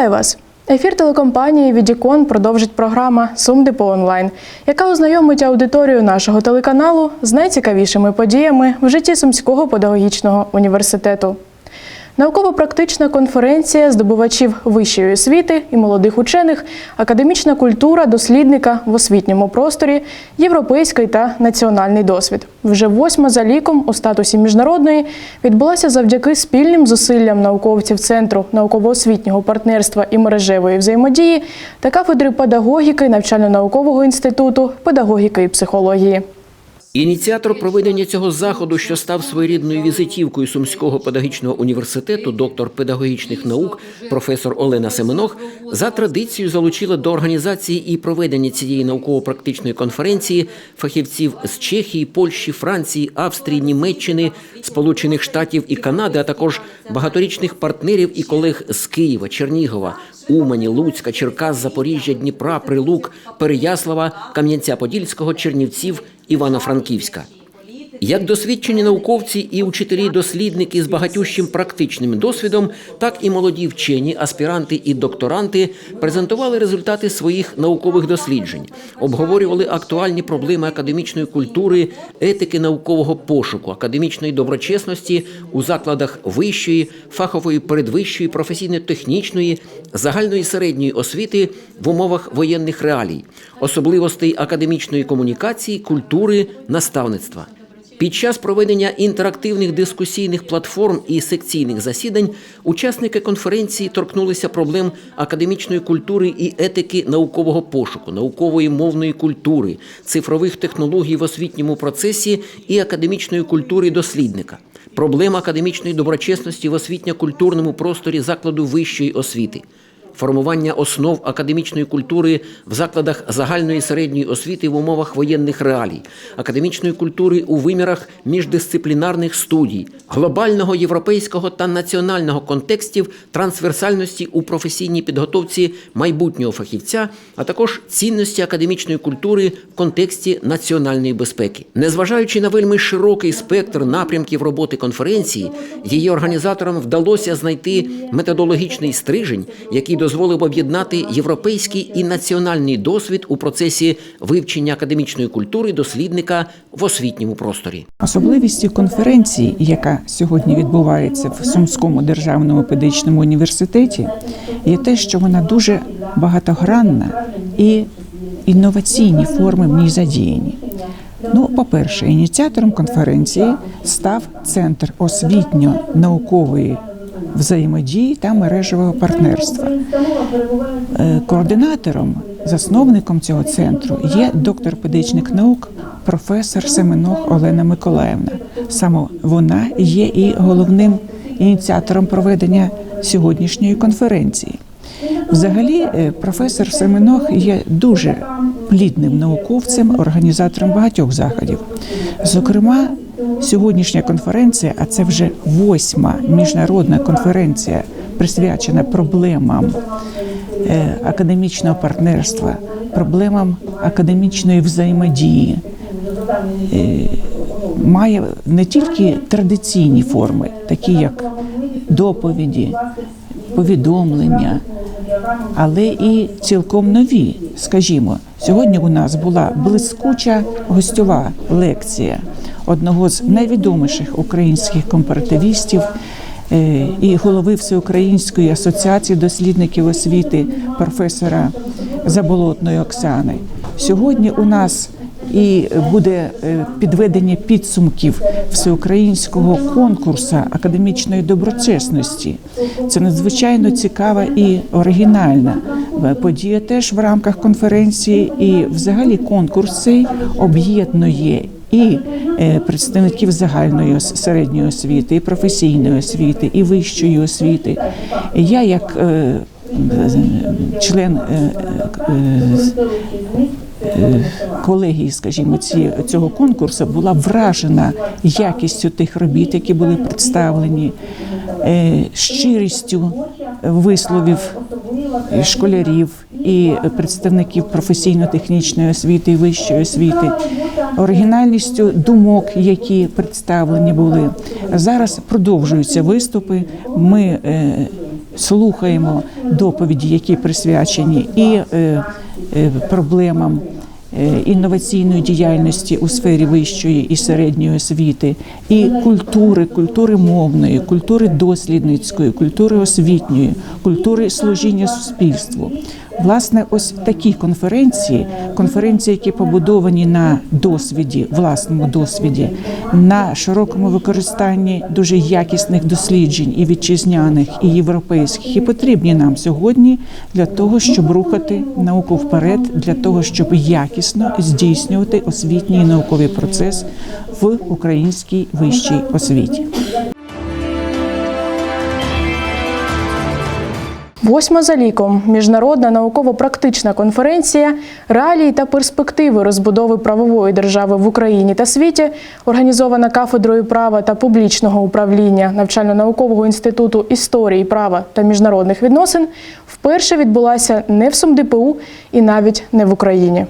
Вітаю вас! Ефір телекомпанії Відікон продовжить програма Сумдипо онлайн, яка ознайомить аудиторію нашого телеканалу з найцікавішими подіями в житті Сумського педагогічного університету. Науково-практична конференція здобувачів вищої освіти і молодих учених, академічна культура дослідника в освітньому просторі, європейський та національний досвід. Вже восьма за ліком у статусі міжнародної відбулася завдяки спільним зусиллям науковців Центру науково-освітнього партнерства і мережевої взаємодії та кафедри педагогіки навчально-наукового інституту педагогіки і психології. Ініціатор проведення цього заходу, що став своєрідною візитівкою Сумського педагогічного університету, доктор педагогічних наук, професор Олена Семенох, за традицією залучила до організації і проведення цієї науково-практичної конференції фахівців з Чехії, Польщі, Франції, Австрії, Німеччини, Сполучених Штатів і Канади, а також багаторічних партнерів і колег з Києва, Чернігова, Умані, Луцька, Черкас, Запоріжжя, Дніпра, Прилук, Переяслава, Кам'янця-Подільського, Чернівців, Івано-Франківська. Як досвідчені науковці і учителі-дослідники з багатющим практичним досвідом, так і молоді вчені, аспіранти і докторанти презентували результати своїх наукових досліджень, обговорювали актуальні проблеми академічної культури, етики наукового пошуку, академічної доброчесності у закладах вищої, фахової, передвищої, професійно-технічної, загальної середньої освіти в умовах воєнних реалій, особливостей академічної комунікації, культури, наставництва. Під час проведення інтерактивних дискусійних платформ і секційних засідань учасники конференції торкнулися проблем академічної культури і етики наукового пошуку, наукової мовної культури, цифрових технологій в освітньому процесі і академічної культури дослідника, проблем академічної доброчесності в освітньо-культурному просторі закладу вищої освіти формування основ академічної культури в закладах загальної середньої освіти в умовах воєнних реалій, академічної культури у вимірах міждисциплінарних студій, глобального європейського та національного контекстів трансверсальності у професійній підготовці майбутнього фахівця, а також цінності академічної культури в контексті національної безпеки, незважаючи на вельми широкий спектр напрямків роботи конференції, її організаторам вдалося знайти методологічний стрижень, який дозволив об'єднати європейський і національний досвід у процесі вивчення академічної культури дослідника в освітньому просторі. Особливістю конференції, яка сьогодні відбувається в Сумському державному педагогічному університеті, є те, що вона дуже багатогранна і інноваційні форми в ній задіяні. Ну, по-перше, ініціатором конференції став центр освітньо-наукової взаємодії та мережевого партнерства. Е, Координатором, засновником цього центру є доктор педагогічних наук, професор Семенох Олена Миколаївна. Саме вона є і головним ініціатором проведення сьогоднішньої конференції. Взагалі, е, професор Семенох є дуже плідним науковцем, організатором багатьох заходів. Зокрема, сьогоднішня конференція, а це вже восьма міжнародна конференція, присвячена проблемам е, академічного партнерства, проблемам академічної взаємодії. Е, Має не тільки традиційні форми, такі як доповіді, повідомлення, але і цілком нові. Скажімо, сьогодні у нас була блискуча гостьова лекція одного з найвідоміших українських компаративістів е, і голови Всеукраїнської асоціації дослідників освіти професора Заболотної Оксани. Сьогодні у нас і буде е, підведення підсумків всеукраїнського конкурсу академічної доброчесності. Це надзвичайно цікава і оригінальна е, подія. Теж в рамках конференції, і взагалі конкурс цей об'єднує. І е, представників загальної середньої освіти, і професійної освіти, і вищої освіти. Я як е, член е, колегії, скажімо, ці, цього конкурсу була вражена якістю тих робіт, які були представлені, е, щирістю висловів школярів і представників професійно-технічної освіти і вищої освіти, оригінальністю думок, які представлені були. Зараз продовжуються виступи. Ми е, слухаємо доповіді, які присвячені і е, е, проблемам е, інноваційної діяльності у сфері вищої і середньої освіти, і культури, культури мовної, культури дослідницької, культури освітньої, культури служіння суспільству. Власне, ось такі конференції, конференції, які побудовані на досвіді, власному досвіді, на широкому використанні дуже якісних досліджень і вітчизняних, і європейських, і потрібні нам сьогодні для того, щоб рухати науку вперед, для того, щоб якісно здійснювати освітній і науковий процес в українській вищій освіті. Восьма за ліком міжнародна науково-практична конференція реалії та перспективи розбудови правової держави в Україні та світі, організована кафедрою права та публічного управління навчально-наукового інституту історії права та міжнародних відносин, вперше відбулася не в СумДПУ і навіть не в Україні.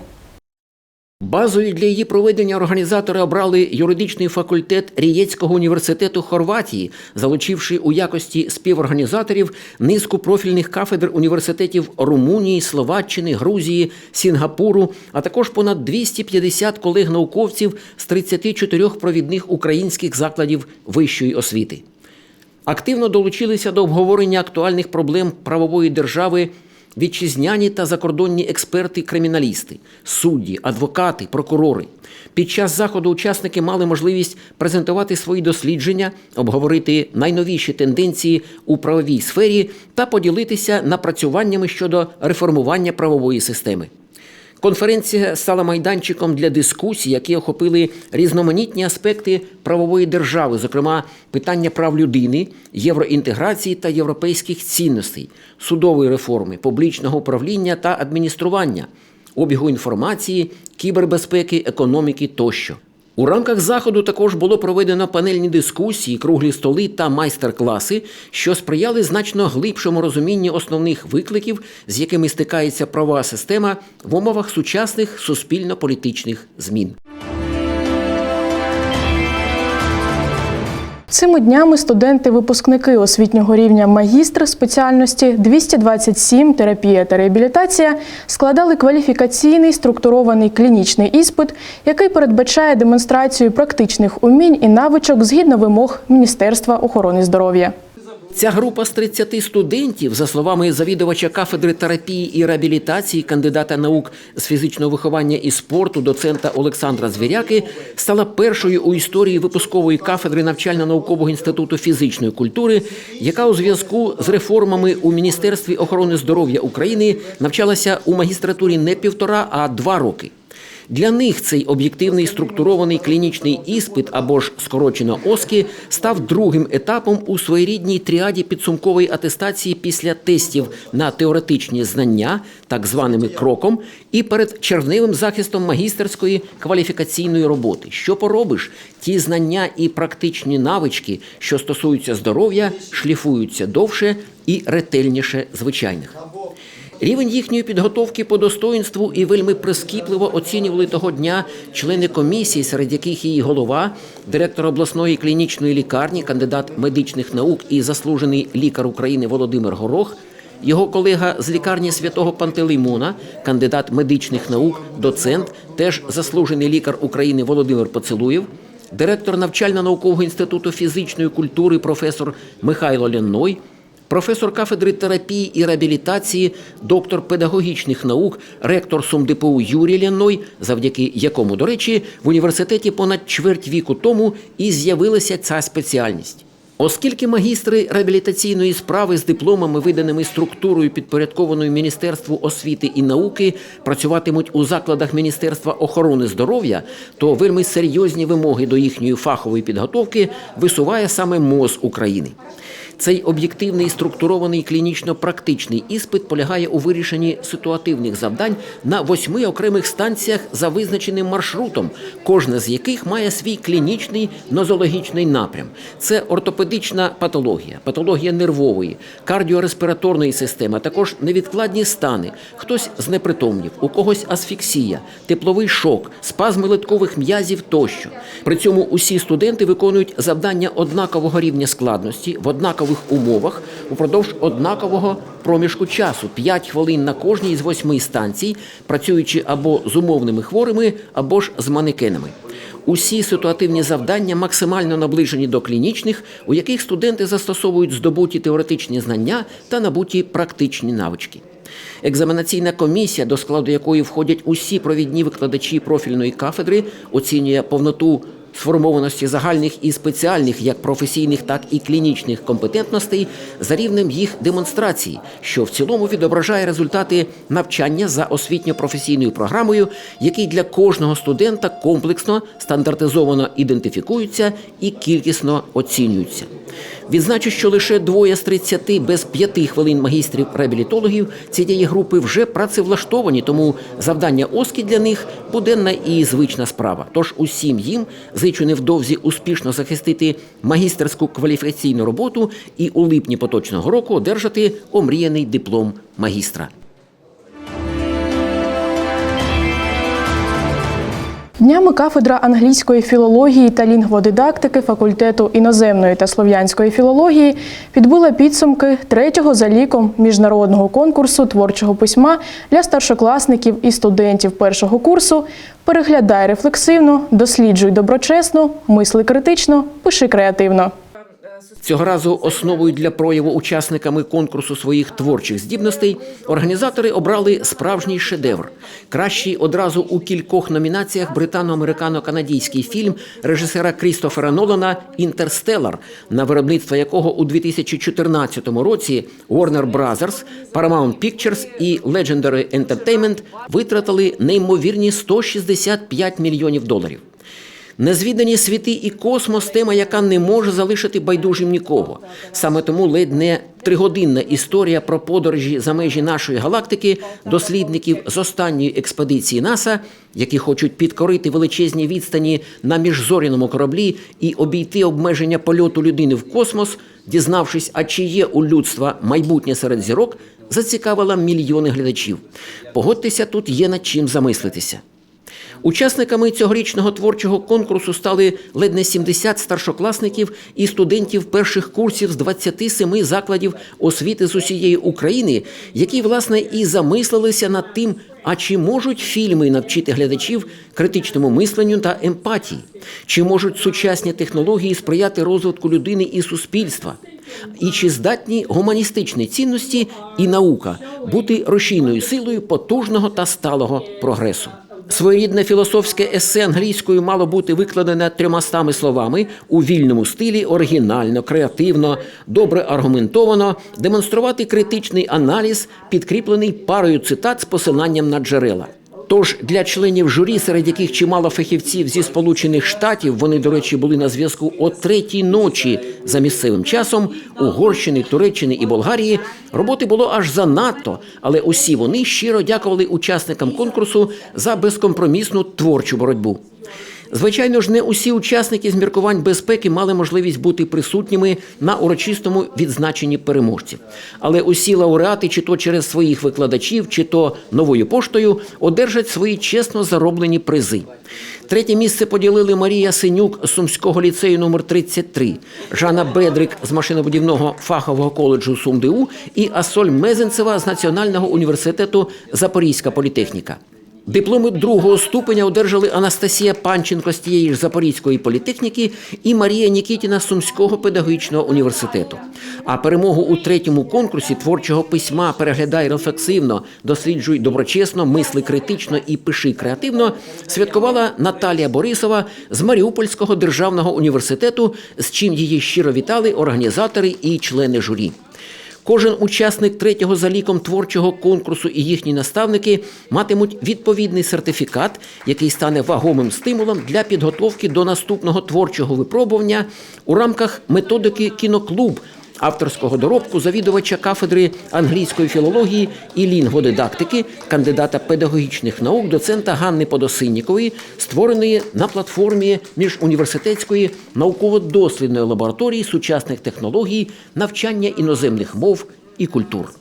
Базою для її проведення організатори обрали юридичний факультет Рієцького університету Хорватії, залучивши у якості співорганізаторів низку профільних кафедр університетів Румунії, Словаччини, Грузії, Сінгапуру, а також понад 250 колег-науковців з 34 провідних українських закладів вищої освіти. Активно долучилися до обговорення актуальних проблем правової держави вітчизняні та закордонні експерти-криміналісти, судді, адвокати, прокурори. Під час заходу учасники мали можливість презентувати свої дослідження, обговорити найновіші тенденції у правовій сфері та поділитися напрацюваннями щодо реформування правової системи. Конференція стала майданчиком для дискусій, які охопили різноманітні аспекти правової держави, зокрема питання прав людини, євроінтеграції та європейських цінностей, судової реформи, публічного управління та адміністрування, обігу інформації, кібербезпеки, економіки тощо. У рамках заходу також було проведено панельні дискусії, круглі столи та майстер-класи, що сприяли значно глибшому розумінню основних викликів, з якими стикається правова система в умовах сучасних суспільно-політичних змін. Цими днями студенти-випускники освітнього рівня магістр спеціальності 227 терапія та реабілітація складали кваліфікаційний структурований клінічний іспит, який передбачає демонстрацію практичних умінь і навичок згідно вимог Міністерства охорони здоров'я. Ця група з 30 студентів, за словами завідувача кафедри терапії і реабілітації, кандидата наук з фізичного виховання і спорту, доцента Олександра Звіряки, стала першою у історії випускової кафедри навчально-наукового інституту фізичної культури, яка у зв'язку з реформами у Міністерстві охорони здоров'я України навчалася у магістратурі не півтора, а два роки. Для них цей об'єктивний структурований клінічний іспит або ж скорочено ОСКІ став другим етапом у своєрідній тріаді підсумкової атестації після тестів на теоретичні знання, так званими кроком, і перед червневим захистом магістерської кваліфікаційної роботи. Що поробиш? Ті знання і практичні навички, що стосуються здоров'я, шліфуються довше і ретельніше звичайних. Рівень їхньої підготовки по достоинству і вельми прискіпливо оцінювали того дня члени комісії, серед яких її голова, директор обласної клінічної лікарні, кандидат медичних наук і заслужений лікар України Володимир Горох, його колега з лікарні святого Пантелеймона, кандидат медичних наук, доцент, теж заслужений лікар України Володимир Поцелуєв, директор навчально-наукового інституту фізичної культури професор Михайло Ленной, професор кафедри терапії і реабілітації, доктор педагогічних наук, ректор СумДПУ Юрій Ляной, завдяки якому, до речі, в університеті понад чверть віку тому і з'явилася ця спеціальність. Оскільки магістри реабілітаційної справи з дипломами, виданими структурою підпорядкованою Міністерству освіти і науки, працюватимуть у закладах Міністерства охорони здоров'я, то вельми серйозні вимоги до їхньої фахової підготовки висуває саме МОЗ України. Цей об'єктивний структурований клінічно-практичний іспит полягає у вирішенні ситуативних завдань на восьми окремих станціях за визначеним маршрутом, кожна з яких має свій клінічний нозологічний напрям. Це ортопедична патологія, патологія нервової, кардіореспіраторної системи, а також невідкладні стани. Хтось знепритомнів, у когось асфіксія, тепловий шок, спазми литкових м'язів тощо. При цьому усі студенти виконують завдання однакового рівня складності в однакових умовах упродовж однакового проміжку часу 5 хвилин на кожній з восьми станцій, працюючи або з умовними хворими, або ж з манекенами. Усі ситуативні завдання максимально наближені до клінічних, у яких студенти застосовують здобуті теоретичні знання та набуті практичні навички. Екзаменаційна комісія, до складу якої входять усі провідні викладачі профільної кафедри, оцінює повноту сформованості загальних і спеціальних, як професійних, так і клінічних компетентностей за рівнем їх демонстрації, що в цілому відображає результати навчання за освітньо-професійною програмою, який для кожного студента комплексно стандартизовано ідентифікуються і кількісно оцінюються. Відзначу, що лише двоє з 30 без п'яти хвилин магістрів реабілітологів цієї групи вже працевлаштовані, тому завдання ОСКІ для них буденна і звична справа. Тож усім їм зичу невдовзі успішно захистити магістерську кваліфікаційну роботу і у липні поточного року одержати омріяний диплом магістра. Днями кафедра англійської філології та лінгводидактики факультету іноземної та слов'янської філології підбила підсумки третього за ліком міжнародного конкурсу творчого письма для старшокласників і студентів першого курсу. Переглядай рефлексивно, досліджуй доброчесно, мисли критично, пиши креативно. Цього разу основою для прояву учасниками конкурсу своїх творчих здібностей організатори обрали справжній шедевр. Кращий одразу у кількох номінаціях британо-американо-канадійський фільм режисера Крістофера Нолана Інтерстелар, на виробництво якого у 2014 році Warner Brothers, Paramount Pictures і Legendary Entertainment витратили неймовірні 165 мільйонів доларів. Незвідані світи і космос тема, яка не може залишити байдужим нікого. Саме тому ледь не тригодинна історія про подорожі за межі нашої галактики дослідників з останньої експедиції НАСА, які хочуть підкорити величезні відстані на міжзоряному кораблі і обійти обмеження польоту людини в космос, дізнавшись, а чи є у людства майбутнє серед зірок, зацікавила мільйони глядачів. Погодьтеся, тут є над чим замислитися. Учасниками цьогорічного творчого конкурсу стали ледь не 70 старшокласників і студентів перших курсів з 27 закладів освіти з усієї України, які власне і замислилися над тим, а чи можуть фільми навчити глядачів критичному мисленню та емпатії, чи можуть сучасні технології сприяти розвитку людини і суспільства. І чи здатні гуманістичні цінності і наука бути рушійною силою потужного та сталого прогресу? Своєрідне філософське есе англійською мало бути викладене трьомастами словами у вільному стилі, оригінально, креативно, добре аргументовано, демонструвати критичний аналіз, підкріплений парою цитат з посиланням на джерела. Тож для членів журі, серед яких чимало фахівців зі Сполучених Штатів, вони, до речі, були на зв'язку о третій ночі за місцевим часом, Угорщини, Туреччини і Болгарії, роботи було аж занадто, але усі вони щиро дякували учасникам конкурсу за безкомпромісну творчу боротьбу. Звичайно ж, не усі учасники з міркувань безпеки мали можливість бути присутніми на урочистому відзначенні переможців. Але усі лауреати, чи то через своїх викладачів, чи то новою поштою, одержать свої чесно зароблені призи. Третє місце поділили Марія Синюк з Сумського ліцею номер 33 Жанна Бедрик з машинобудівного фахового коледжу СумДУ і Асоль Мезенцева з Національного університету Запорізька політехніка. Дипломи другого ступеня одержали Анастасія Панченко з тієї ж Запорізької політехніки і Марія Нікітіна з Сумського педагогічного університету. А перемогу у третьому конкурсі творчого письма переглядай рефлексивно, досліджуй доброчесно, мисли критично і пиши креативно святкувала Наталія Борисова з Маріупольського державного університету, з чим її щиро вітали організатори і члени журі. Кожен учасник третього за ліком творчого конкурсу і їхні наставники матимуть відповідний сертифікат, який стане вагомим стимулом для підготовки до наступного творчого випробування у рамках методики кіноклуб. Авторського доробку завідувача кафедри англійської філології і лінгодидактики, кандидата педагогічних наук, доцента Ганни Подосиннікової, створеної на платформі міжуніверситетської науково-дослідної лабораторії сучасних технологій навчання іноземних мов і культур.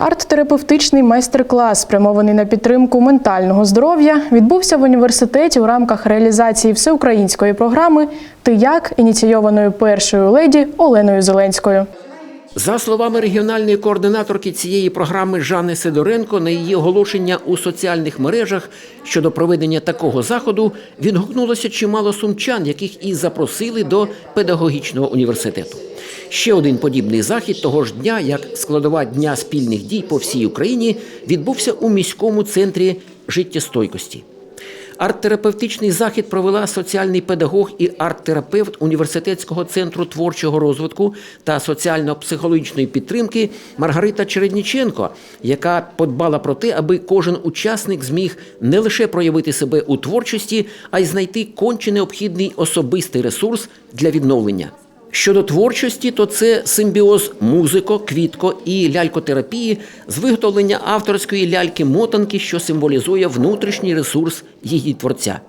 Арт-терапевтичний майстер-клас, спрямований на підтримку ментального здоров'я, відбувся в університеті у рамках реалізації всеукраїнської програми Ти як ініційованої першою леді Оленою Зеленською. За словами регіональної координаторки цієї програми Жанни Сидоренко, на її оголошення у соціальних мережах щодо проведення такого заходу відгукнулося чимало сумчан, яких і запросили до педагогічного університету. Ще один подібний захід того ж дня, як складова дня спільних дій по всій Україні, відбувся у міському центрі життєстойкості. Арт-терапевтичний захід провела соціальний педагог і арт-терапевт університетського центру творчого розвитку та соціально-психологічної підтримки Маргарита Чередніченко, яка подбала про те, аби кожен учасник зміг не лише проявити себе у творчості, а й знайти конче необхідний особистий ресурс для відновлення. Щодо творчості, то це симбіоз музико, квітко і лялькотерапії з виготовлення авторської ляльки-мотанки, що символізує внутрішній ресурс її творця.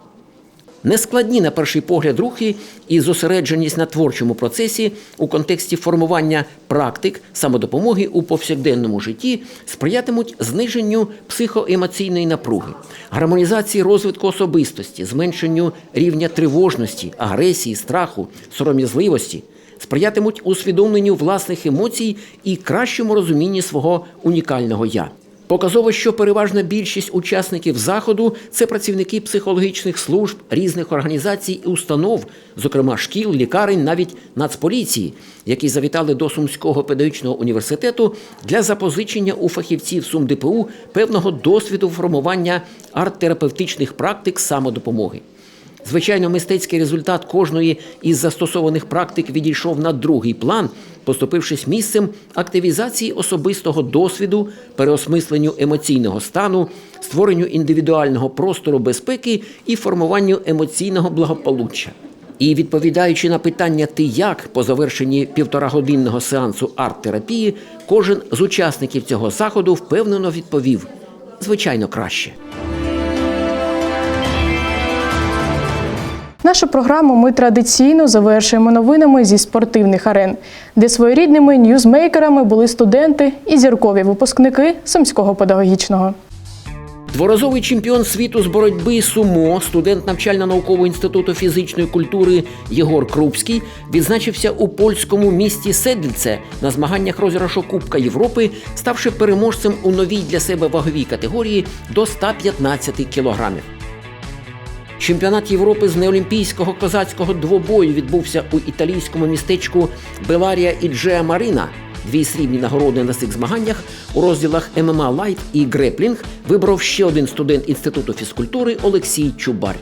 Нескладні на перший погляд рухи і зосередженість на творчому процесі у контексті формування практик самодопомоги у повсякденному житті сприятимуть зниженню психоемоційної напруги, гармонізації розвитку особистості, зменшенню рівня тривожності, агресії, страху, сором'язливості, сприятимуть усвідомленню власних емоцій і кращому розумінні свого унікального я. Показово, що переважна більшість учасників заходу це працівники психологічних служб різних організацій і установ, зокрема шкіл, лікарень, навіть нацполіції, які завітали до Сумського педагогічного університету для запозичення у фахівців СумДПУ певного досвіду формування арт-терапевтичних практик самодопомоги. Звичайно, мистецький результат кожної із застосованих практик відійшов на другий план, поступившись місцем активізації особистого досвіду, переосмисленню емоційного стану, створенню індивідуального простору безпеки і формуванню емоційного благополуччя. І відповідаючи на питання ти як по завершенні півторагодинного сеансу арт-терапії, кожен з учасників цього заходу впевнено відповів: звичайно, краще. Нашу програму ми традиційно завершуємо новинами зі спортивних арен, де своєрідними ньюзмейкерами були студенти і зіркові випускники Сумського педагогічного. Дворазовий чемпіон світу з боротьби сумо, студент навчально-наукового інституту фізичної культури Єгор Крупський відзначився у польському місті Седльце на змаганнях розіграшу Кубка Європи, ставши переможцем у новій для себе ваговій категорії до 115 кілограмів. Чемпіонат Європи з неолімпійського козацького двобою відбувся у італійському містечку Беларія і Джеа Марина. Дві срібні нагороди на цих змаганнях у розділах ММА Лайт і Греплінг вибрав ще один студент інституту фізкультури Олексій Чубар.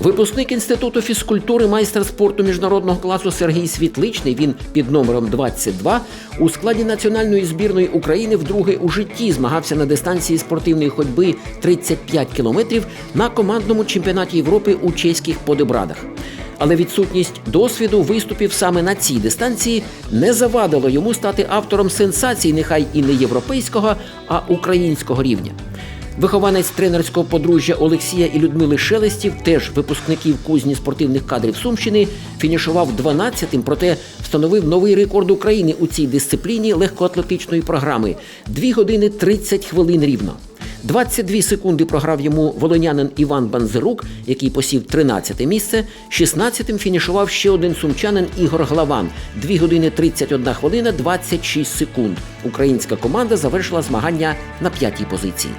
Випускник інституту фізкультури, майстер спорту міжнародного класу Сергій Світличний. Він під номером 22 у складі національної збірної України вдруге у житті змагався на дистанції спортивної ходьби 35 кілометрів на командному чемпіонаті Європи у чеських Подебрадах. Але відсутність досвіду виступів саме на цій дистанції не завадило йому стати автором сенсацій, нехай і не європейського, а українського рівня. Вихованець тренерського подружжя Олексія і Людмили Шелестів, теж випускників кузні спортивних кадрів Сумщини, фінішував 12-тим, проте встановив новий рекорд України у цій дисципліні легкоатлетичної програми 2 години 30 хвилин рівно. 22 секунди програв йому волонянин Іван Банзерук, який посів 13 місце. 16-тим фінішував ще один сумчанин Ігор Главан. 2 години 31 хвилина 26 секунд. Українська команда завершила змагання на п'ятій позиції.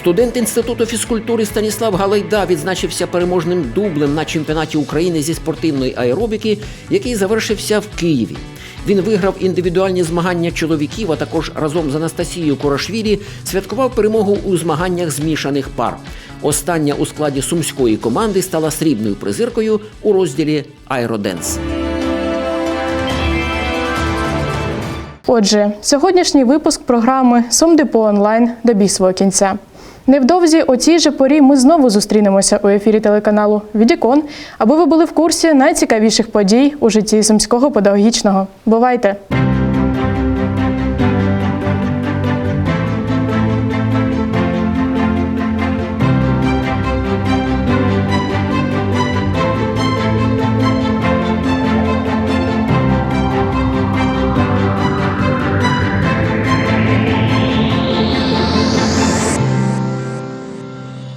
Студент інституту фізкультури Станіслав Галайда відзначився переможним дублем на чемпіонаті України зі спортивної аеробіки, який завершився в Києві. Він виграв індивідуальні змагання чоловіків, а також разом з Анастасією Корашвілі святкував перемогу у змаганнях змішаних пар. Остання у складі сумської команди стала срібною призиркою у розділі Аероденс. Отже, сьогоднішній випуск програми Сумдепо онлайн добіг свого кінця. Невдовзі о цій же порі ми знову зустрінемося у ефірі телеканалу Відікон, аби ви були в курсі найцікавіших подій у житті сумського педагогічного. Бувайте!